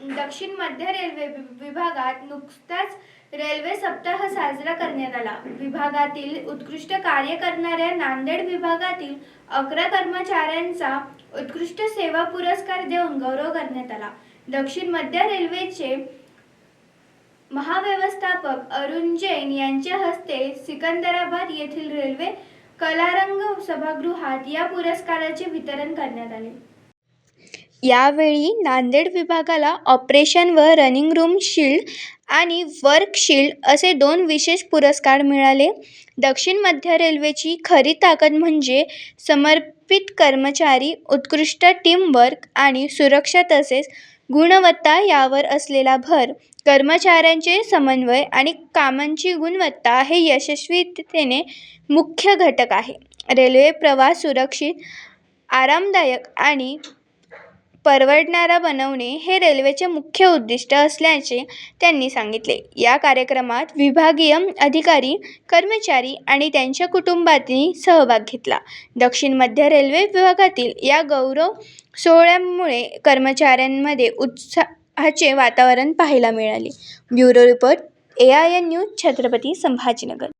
दक्षिण मध्य रेल्वे विभागात नुकताच रेल्वे सप्ताह साजरा करण्यात आला. विभागातील उत्कृष्ट कार्य करणाऱ्या नांदेड विभागातील अकरा कर्मचाऱ्यांचा उत्कृष्ट सेवा पुरस्कार देऊन गौरव करण्यात आला. दक्षिण मध्य रेल्वेचे महाव्यवस्थापक अरुण जैन यांच्या हस्ते सिकंदराबाद येथील रेल्वे कलारंग सभागृहात या पुरस्काराचे वितरण करण्यात आले. यावेळी नांदेड विभागाला ऑपरेशन व रनिंग रूम शील्ड आणि वर्क शील्ड असे दोन विशेष पुरस्कार मिळाले. दक्षिण मध्य रेल्वेची खरी ताकद म्हणजे समर्पित कर्मचारी उत्कृष्ट टीमवर्क आणि सुरक्षा तसेच गुणवत्ता यावर असलेला भर. कर्मचाऱ्यांचे समन्वय आणि कामांची गुणवत्ता हे यशस्वीतेने मुख्य घटक आहे. रेल्वे प्रवास सुरक्षित आरामदायक आणि परवडणारा बनवणे हे रेल्वेचे मुख्य उद्दिष्ट असल्याचे त्यांनी सांगितले. या कार्यक्रमात विभागीय अधिकारी कर्मचारी आणि त्यांच्या कुटुंबांनी सहभाग घेतला. दक्षिण मध्य रेल्वे विभागातील या गौरव सोहळ्यामुळे कर्मचाऱ्यांमध्ये उत्साहाचे वातावरण पाहायला मिळाले. Bureau report A I N news Chhatrapati Sambhajinagar.